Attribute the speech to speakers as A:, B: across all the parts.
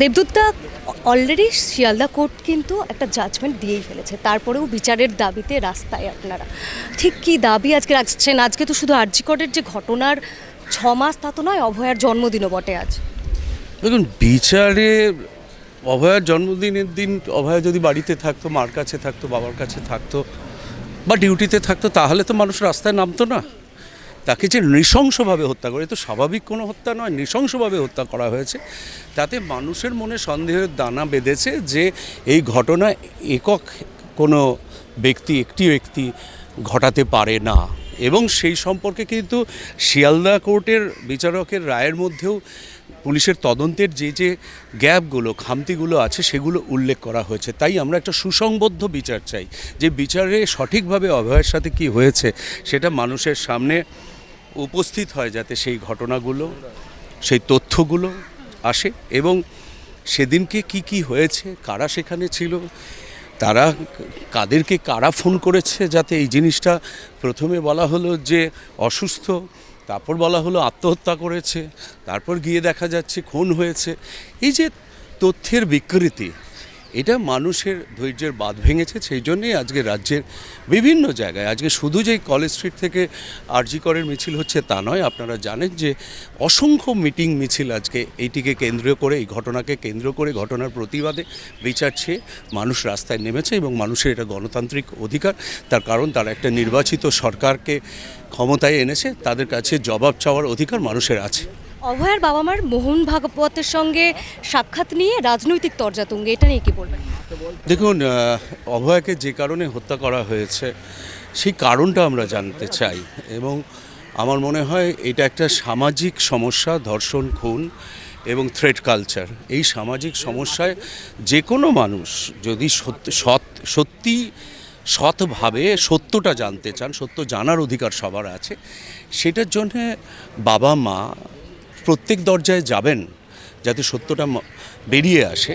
A: দেবদূতদা already Sealdah court কিন্তু একটা judgement দিয়েই ফেলেছে। তারপরেও বিচারের দাবিতে রাস্তায় আপনারা। ঠিক কি দাবি আজকে রাখছেন? আজকে তো শুধু আরজিকরের যে ঘটনার ছ মাস তা তো নয়, অভয়ার জন্মদিনও বটে আজ।
B: দেখুন, বিচারে অভয়ার জন্মদিনের দিন অভয়া যদি বাড়িতে থাকতো, মার কাছে থাকতো, বাবার কাছে থাকতো, বা ডিউটিতে থাকতো, তাহলে তো মানুষ রাস্তায় নামতো না। তাকে যে নৃশংসভাবে হত্যা করে তো স্বাভাবিক কোনো হত্যা নয়, নৃশংসভাবে হত্যা করা হয়েছে। তাতে মানুষের মনে সন্দেহের দানা বেঁধেছে যে এই ঘটনা একক কোনো ব্যক্তি, একটি ব্যক্তি ঘটাতে পারে না। এবং সেই সম্পর্কে কিন্তু শিয়ালদা কোর্টের বিচারকের রায়ের মধ্যেও পুলিশের তদন্তের যে যে গ্যাপগুলো, খামতিগুলো আছে, সেগুলো উল্লেখ করা হয়েছে। তাই আমরা একটা সুসংবদ্ধ বিচার চাই। যে বিচারে সঠিকভাবে অভয়ের সাথে কি হয়েছে, সেটা মানুষের সামনে উপস্থিত হয় যাতে সেই ঘটনাগুলো, সেই তথ্যগুলো আসে এবং সেদিনকে কি কি হয়েছে, কারা সেখানে ছিল, তারা কাদেরকে কারা ফোন করেছে যাতে এই জিনিসটা প্রথমে বলা হলো যে অসুস্থ, তারপর বলা হলো আত্মহত্যা করেছে, তারপর গিয়ে দেখা যাচ্ছে খুন হয়েছে। এই যে তথ্যের বিকৃতি এটা মানুষের ধৈর্যের বাঁধ ভেঙেছে, সেই জন্যই আজকে রাজ্যের বিভিন্ন জায়গায়, আজকে শুধু যেই কলেজ স্ট্রিট থেকে আরজি করের মিছিল হচ্ছে তা নয়, আপনারা জানেন যে অসংখ্য মিটিং মিছিল আজকে এইটিকে কেন্দ্র করে, এই ঘটনাকে কেন্দ্র করে ঘটনার প্রতিবাদে বিচার চেয়ে মানুষ রাস্তায় নেমেছে এবং মানুষের এটা গণতান্ত্রিক অধিকার, তার কারণ তারা একটা নির্বাচিত সরকারকে ক্ষমতায় এনেছে তাদের কাছে জবাব চাওয়ার অধিকার মানুষের আছে।
A: অভয়ার বাবা মার মোহন ভাগবতের সঙ্গে সাক্ষাৎ নিয়ে রাজনৈতিক তর্জাতুঙ্গে এটা নিয়ে কি বলবেন?
B: দেখুন অভয়াকে যে কারণে হত্যা করা হয়েছে সেই কারণটা আমরা জানতে চাই। এবং আমার মনে হয় এটা একটা সামাজিক সমস্যা ধর্ষণ খুন এবং থ্রেড কালচার এই সামাজিক সমস্যায় যে কোনো মানুষ যদি সত্যি সত্যি সৎভাবে সত্যটা জানতে চান, সত্য জানার অধিকার সবার আছে। সেটার জন্যে বাবা, মা প্রত্যেক দরজায় যাবেন যাতে সত্যটা বেরিয়ে আসে।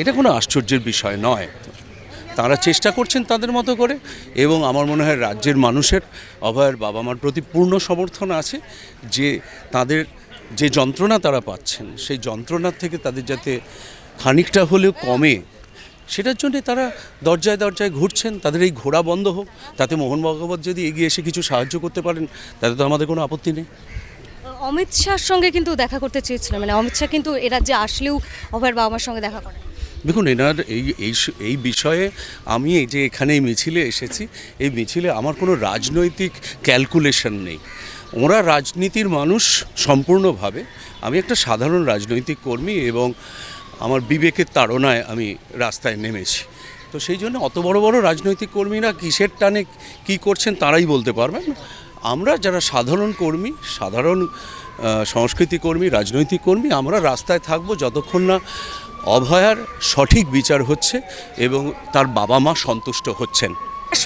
B: এটা কোনো আশ্চর্যের বিষয় নয়। তারা চেষ্টা করছেন তাদের মতো করে এবং আমার মনে হয় রাজ্যের মানুষের অভয়ের বাবা মার প্রতি পূর্ণ সমর্থন আছে যে তাদের যে যন্ত্রণা তারা পাচ্ছেন, সেই যন্ত্রণার থেকে তাদের যাতে খানিকটা হলেও কমে সেটার জন্যে তারা দরজায় দরজায় ঘুরছেন তাদের এই ঘোরা বন্ধ হোক তাতে মোহন ভগবত যদি এগিয়ে এসে কিছু সাহায্য করতে পারেন তাতে তো আমাদের কোনো আপত্তি নেই।
A: অমিত শাহর সঙ্গে কিন্তু দেখা করতে চেয়েছিলাম মানে অমিত শাহ কিন্তু এরা যে আসলেও অভয়ের বাবা মার সঙ্গে দেখা করেন
B: দেখুন এনার এই এই এই বিষয়ে আমি এই যে এখানে এই মিছিলে এসেছি এই মিছিলে আমার কোনো রাজনৈতিক ক্যালকুলেশন নেই। ওরা রাজনীতির মানুষ সম্পূর্ণভাবে। আমি একটা সাধারণ রাজনৈতিক কর্মী এবং আমার বিবেকের তাড়নায় আমি রাস্তায় নেমেছি। তো সেই জন্য অত বড় বড় রাজনৈতিক কর্মীরা কিসের টানে কি করছেন তারাই বলতে পারবেন আমরা যারা সাধারণ কর্মী সাধারণ সংস্কৃতি কর্মী রাজনৈতিক কর্মী আমরা রাস্তায় থাকব যতক্ষণ না অভয়ার সঠিক বিচার হচ্ছে এবং তার বাবা মা সন্তুষ্ট হচ্ছেন।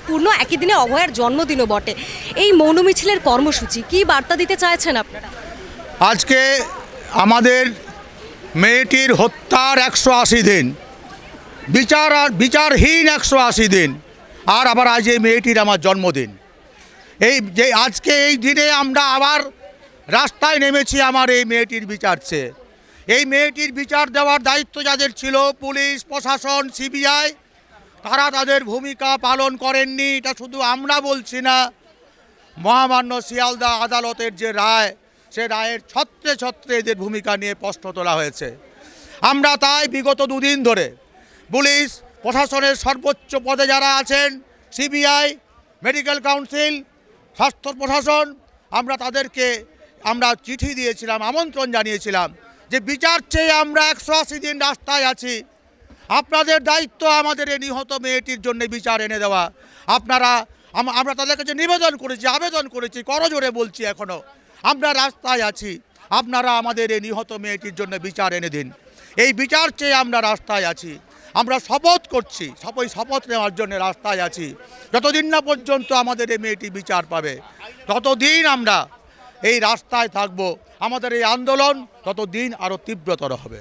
A: পূর্ণ একই দিনে অভয়ার জন্মদিনও বটে। এই মৌন মিছিলের কর্মসূচি কি বার্তা দিতে চাইছেন আপনারা?
C: আজকে আমাদের মেয়েটির হত্যার একশো আশি দিন, বিচার আর বিচারহীন একশো আশি দিন, আর আবার আজ এই মেয়েটির আমার জন্মদিন। এই যে আজকে এই দিনে আমরা আবার রাস্তায় নেমেছি আমার এই মেয়েটির বিচার চেয়ে। এই মেয়েটির বিচার দেওয়ার দায়িত্ব যাদের ছিল, পুলিশ, প্রশাসন, সিবিআই, তারা তাদের ভূমিকা পালন করেননি। এটা শুধু আমরা বলছি না, মহামান্য শিয়ালদা আদালতের যে রায় সে রায়ের ছত্রে ছত্রে এদের ভূমিকা নিয়ে প্রশ্ন তোলা হয়েছে। আমরা তাই বিগত দুদিন ধরে পুলিশ, প্রশাসনের সর্বোচ্চ পদে যারা আছেন, সিবিআই, মেডিকেল কাউন্সিল, স্বাস্থ্য প্রশাসন, আমরা তাদেরকে আমরা চিঠি দিয়েছিলাম, আমন্ত্রণ জানিয়েছিলাম যে বিচার চেয়ে আমরা একশো আশি দিন রাস্তায় আছি। আপনাদের দায়িত্ব আমাদের এই নিহত মেয়েটির জন্য বিচার এনে দেওয়া। আপনারা আমরা তাদের কাছে নিবেদন করেছি, আবেদন করেছি করজোরে বলছি এখনও আমরা রাস্তায় আছি। আপনারা আমাদের এই নিহত মেয়েটির জন্য বিচার এনে দিন। এই বিচার চেয়ে আমরা রাস্তায় আছি। আমরা শপথ করছি, সবই শপথ নেওয়ার জন্য রাস্তায় আছি। যতদিন না পর্যন্ত আমাদের এই মেয়েটি বিচার পাবে, ততদিন আমরা এই রাস্তায় থাকব। আমাদের এই আন্দোলন ততদিন আরও তীব্রতর হবে।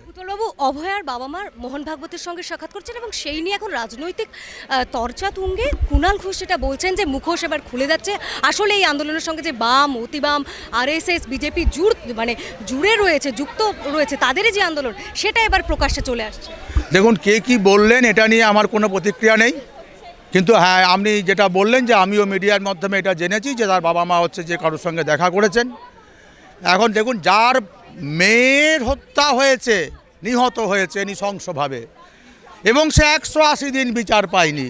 A: অভয়ার বাবা মার মোহন ভাগবতের সঙ্গে সাক্ষাৎ করছেন এবং সেই নিয়ে এখন রাজনৈতিক তরচা তুঙ্গে কুণাল ঘোষ যেটা বলছেন যে মুখোশ এবার খুলে যাচ্ছে। আসলে এই আন্দোলনের সঙ্গে যে বাম, অতিবাম, আরএসএস, বিজেপি জুড় মানে জুড়ে রয়েছে, যুক্ত রয়েছে তাদেরই যে আন্দোলন, সেটা এবার প্রকাশ্যে চলে আসছে।
C: দেখুন, কে কি বললেন, এটা নিয়ে আমার কোনো প্রতিক্রিয়া নেই। কিন্তু হ্যাঁ আপনি যেটা বললেন যে আমিও মিডিয়ার মাধ্যমে এটা জেনেছি যে তার বাবা মা হচ্ছে যে কারোর সঙ্গে দেখা করেছেন। এখন দেখুন, যার মেয়ের হত্যা হয়েছে নিহত হয়েছে নৃশংসভাবে। এবং সে একশো আশি দিন বিচার পায়নি।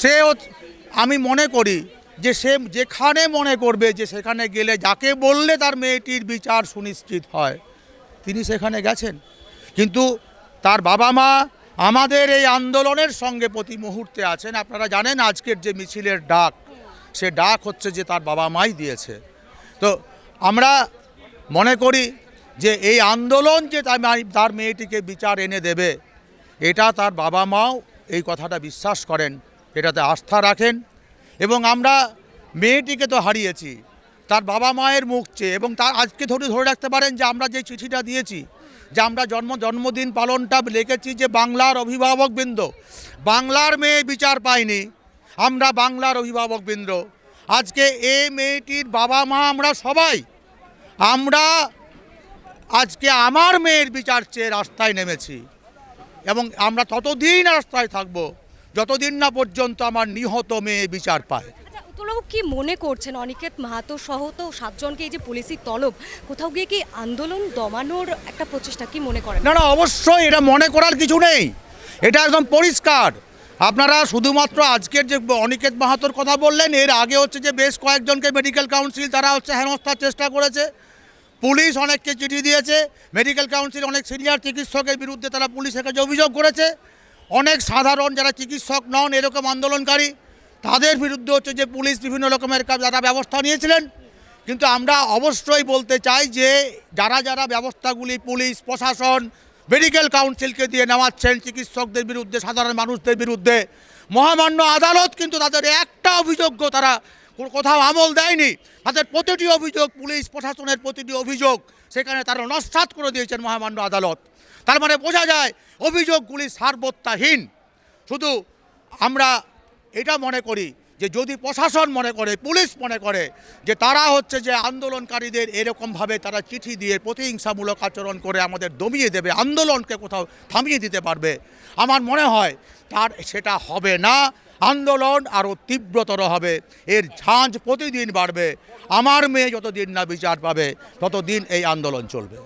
C: সে আমি মনে করি যে সে যেখানে মনে করবে যে সেখানে গেলে যাকে বললে তার মেয়েটির বিচার সুনিশ্চিত হয়, তিনি সেখানে গেছেন। কিন্তু তার বাবা মা আমাদের এই আন্দোলনের সঙ্গে প্রতি মুহূর্তে আছেন। আপনারা জানেন আজকের যে মিছিলের ডাক, সে ডাক হচ্ছে যে তার বাবা মাই দিয়েছে। তো আমরা মনে করি যে এই আন্দোলন যে তার মেয়েটিকে বিচার এনে দেবে, এটা তার বাবা মাও এই কথাটা বিশ্বাস করেন, এটাতে আস্থা রাখেন। এবং আমরা মেয়েটিকে তো হারিয়েছি, তার বাবা মায়ের মুখ চেয়ে, এবং তার আজকে ধরে ধরে রাখতে পারেন যে আমরা যে চিঠিটা দিয়েছি, যে আমরা জন্ম জন্মদিন পালনটা লিখেছি যে বাংলার অভিভাবকবৃন্দ বাংলার মেয়ে বিচার পায়নি, আমরা বাংলার অভিভাবকবৃন্দ আজকে এ মেয়েটির বাবা মা আমরা সবাই, আমরা আজকে আমার মেয়ের বিচার চেয়ে রাস্তায় নেমেছি এবং আমরা ততদিন রাস্তায় থাকব যতদিন না পর্যন্ত আমার নিহত মেয়ে বিচার পায়।
A: আচ্ছা কি মনে করছেন? অনিকেত মাহাতো সহ তো সাতজনকে এই যে পুলিশি তলব কোথাও গিয়ে কি আন্দোলন দমানোর একটা প্রচেষ্টা কি মনে করেন?
C: না না অবশ্যই এটা মনে করার কিছু নেই। এটা একদম পরিষ্কার। আপনারা শুধুমাত্র আজকের যে অনিকেত মাহাতোর কথা বললেন এর আগে হচ্ছে যে বেশ কয়েকজনকে মেডিকেল কাউন্সিল তারা হচ্ছে হেনস্থার চেষ্টা করেছে। পুলিশ অনেককে চিঠি দিয়েছে মেডিকেল কাউন্সিল অনেক সিনিয়র চিকিৎসকের বিরুদ্ধে তারা পুলিশের কাছে অভিযোগ করেছে। অনেক সাধারণ যারা চিকিৎসক নন, এরকম আন্দোলনকারী, তাদের বিরুদ্ধে হচ্ছে যে পুলিশ বিভিন্ন রকমের যারা ব্যবস্থা নিয়েছিলেন। কিন্তু আমরা অবশ্যই বলতে চাই যে, যারা যারা ব্যবস্থাগুলি পুলিশ, প্রশাসন মেডিকেল কাউন্সিলকে দিয়ে নেওয়াচ্ছেন চিকিৎসকদের বিরুদ্ধে, সাধারণ মানুষদের বিরুদ্ধে, মহামান্য আদালত কিন্তু তাদের একটা অভিযোগ্য তারা কোথাও আমল দেয়নি। তাদের প্রতিটি অভিযোগ, পুলিশ প্রশাসনের প্রতিটি অভিযোগ সেখানে তারা নস্বাত করে দিয়েছেন মহামান্য আদালত। তার মানে বোঝা যায় অভিযোগগুলি সার্বত্যাহীন। শুধু আমরা এটা মনে করি যে যদি প্রশাসন মনে করে, পুলিশ মনে করে যে তারা হচ্ছে যে আন্দোলনকারীদের এরকমভাবে তারা চিঠি দিয়ে প্রতিহিংসামূলক আচরণ করে আমাদের দমিয়ে দেবে, আন্দোলনকে কোথাও থামিয়ে দিতে পারবে, আমার মনে হয় তার সেটা হবে না। আন্দোলন আরও তীব্রতর হবে, এর ঝাঁঝ প্রতিদিন বাড়বে, আমার মেয়ে যতদিন না বিচার পাবে, ততদিন এই আন্দোলন চলবে।